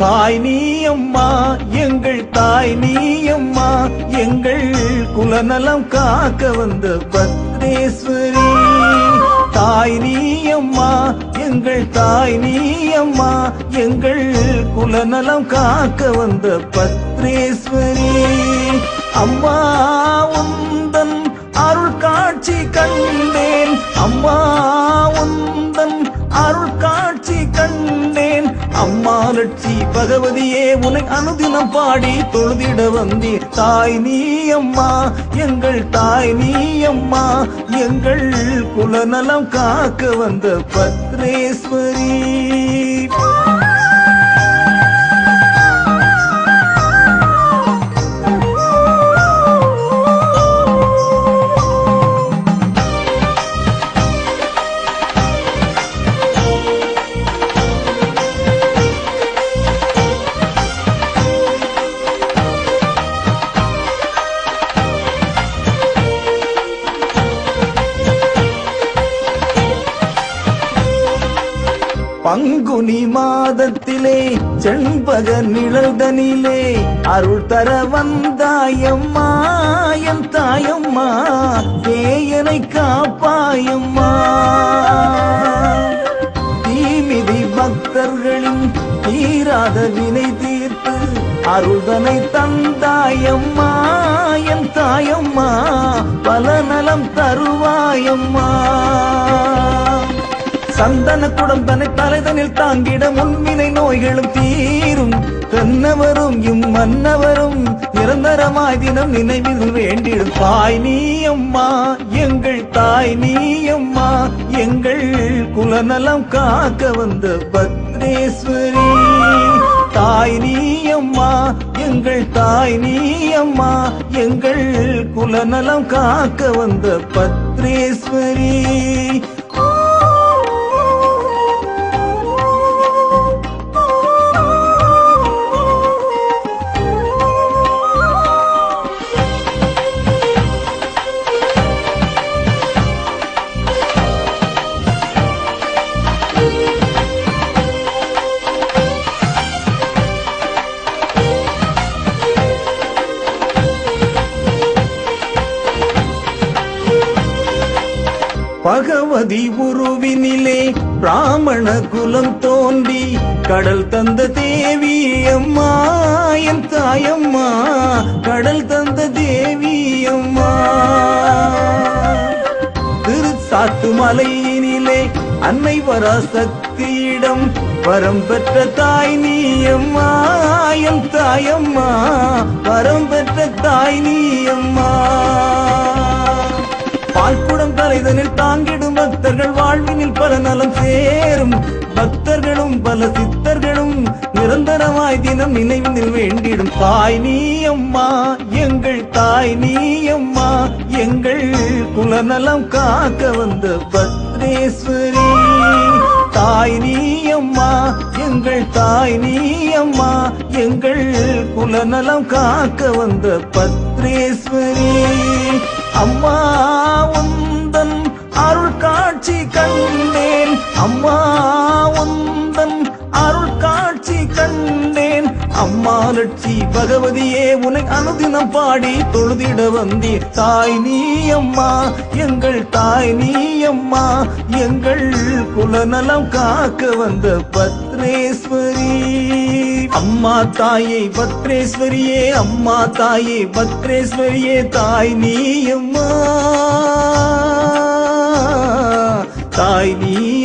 தாய் நீ அம்மா எங்கள் தாய் நீ அம்மா எங்கள் குலநலம் காக்க வந்த பத்ரேஸ்வரி தாய் நீ அம்மா எங்கள் தாய் நீ அம்மா எங்கள் குலநலம் காக்க வந்த பத்ரேஸ்வரி அம்மா உந்தன் அருள் காட்சி கண்டேன். அம்மா மகாலட்சி பகவதியே உனை அனுதினம் பாடி தொழுதிட வந்தீர். தாய் நீ அம்மா எங்கள் தாய் நீ அம்மா எங்கள் குலநலம் காக்க வந்த பத்ரேஸ்வரி. பங்குனி மாதத்திலே செண்பக நிழல்தனிலே அருள் தர வந்தாயம்மா என் தாயம்மா தேயனை காப்பாயம்மா. தீமிதி பக்தர்களின் தீராத வினை தீர்த்து அருள்தனை தந்தாயம்மா என் தாயம்மா பல நலம் தருவாயம்மா. சந்தன குடம் தன்னை தலைதனில் தாங்கிட முன்வினை நோய்களும் தீரும். தென்னவரும் இம் மன்னவரும் நிரந்தரமாய் தினம் நினைவில் வேண்டிடும் தாய் நீ அம்மா எங்கள் தாய் நீ அம்மா எங்கள் குலநலம் காக்க வந்த பத்ரேஸ்வரி தாய் நீ அம்மா எங்கள் தாய் நீ அம்மா எங்கள் குலநலம் காக்க வந்த பத்ரேஸ்வரி பகவதி உருவினிலே பிராமண குலம் தோன்றி கடல் தந்த தேவி அம்மா என் தாயம்மா கடல் தந்த தேவி அம்மா. திருச்சாத்து மலையினிலே அன்னை வராசக்தியிடம் வரம் பெற்ற தாய் நீ அம்மா என் தாயம்மா வரம் பெற்ற தாய் நீ அம்மா. பால்குடம் இதனில் தாங்கிடும் பக்தர்கள்? வாழ்வினில் பல நலம் சேரும். பக்தர்களும் பல சித்தர்களும் நிரந்தரமாய் தினம் நினைவில் வேண்டிடும். தாய் நீ அம்மா எங்கள் தாய் நீ அம்மா எங்கள் குலநலம் காக்க வந்த பத்ரேஸ்வரி தாய் நீ அம்மா எங்கள் தாய் நீ அம்மா எங்கள் குலநலம் காக்க வந்த பத்ரேஸ்வரி அம்மா உன் உந்தன் அருள் காட்சி கண்டேன். அம்மா உந்தன் அருள் காட்சி கண்டேன். அம்மா லட்சி பகவதியே உனை அனுதினம் பாடி தொழுதிட வந்தீர். தாய் நீ அம்மா எங்கள் தாய் நீ அம்மா எங்கள் குலநலம் காக்க வந்த பத்ரேஸ்வரி. அம்மா தாயே பத்ரேஸ்வரியே அம்மா தாயே பத்ரேஸ்வரியே தாய் நீ அம்மா. தாய் நீ